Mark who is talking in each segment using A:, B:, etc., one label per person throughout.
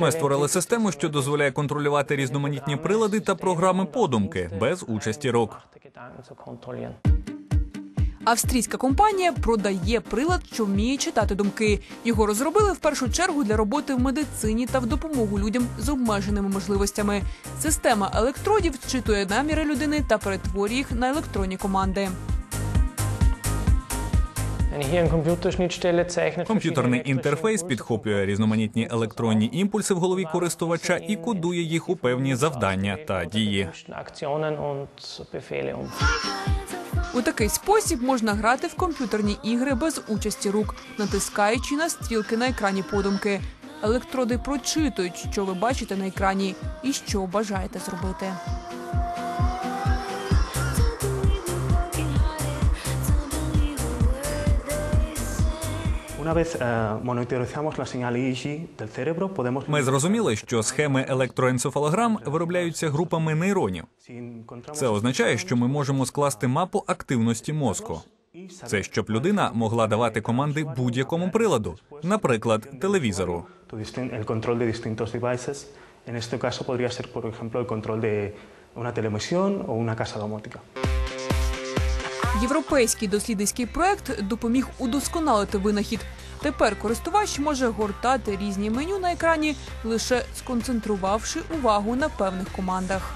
A: Ми створили систему, що дозволяє контролювати різноманітні прилади та програми подумки без участі
B: zu.
C: Австрійська компанія продає прилад, що вміє читати думки. Його розробили в першу чергу для роботи в медицині та в допомогу людям з обмеженими можливостями. Система електродів зчитує наміри людини та перетворює їх на електронні команди.
A: Комп'ютерний інтерфейс підхоплює різноманітні електронні імпульси в голові користувача і кодує їх у певні завдання та дії.
C: У такий спосіб можна грати в комп'ютерні ігри без участі рук, натискаючи на стрілки на екрані подумки. Електроди прочитують, що ви бачите на екрані і що бажаєте зробити.
A: Ми зрозуміли, що схеми електроенцефалограм виробляються групами нейронів. Це означає, що ми можемо скласти мапу активності мозку. Це щоб людина могла давати команди будь-якому приладу, наприклад, телевізору.
D: En este caso podría ser, por ejemplo, el control de una televisión o una casa domótica.
C: Європейський дослідницький проект допоміг удосконалити винахід. Тепер користувач може гортати різні меню на екрані, лише сконцентрувавши увагу на певних командах.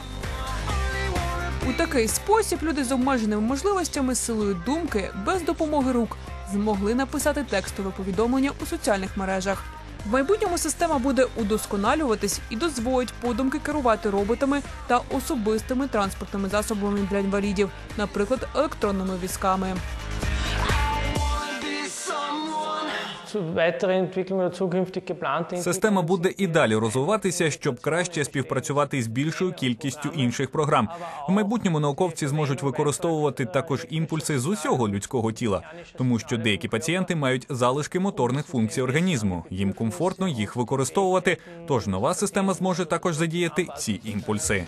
C: У такий спосіб люди з обмеженими можливостями силою думки без допомоги рук змогли написати текстове повідомлення у соціальних мережах. В майбутньому система буде удосконалюватись і дозволить подумки керувати роботами та особистими транспортними засобами для інвалідів, наприклад, електронними візками.
A: Система буде і далі розвиватися, щоб краще співпрацювати з більшою кількістю інших програм. В майбутньому науковці зможуть використовувати також імпульси з усього людського тіла, тому що деякі пацієнти мають залишки моторних функцій організму. Їм комфортно їх використовувати. Тож нова система зможе також задіяти ці імпульси.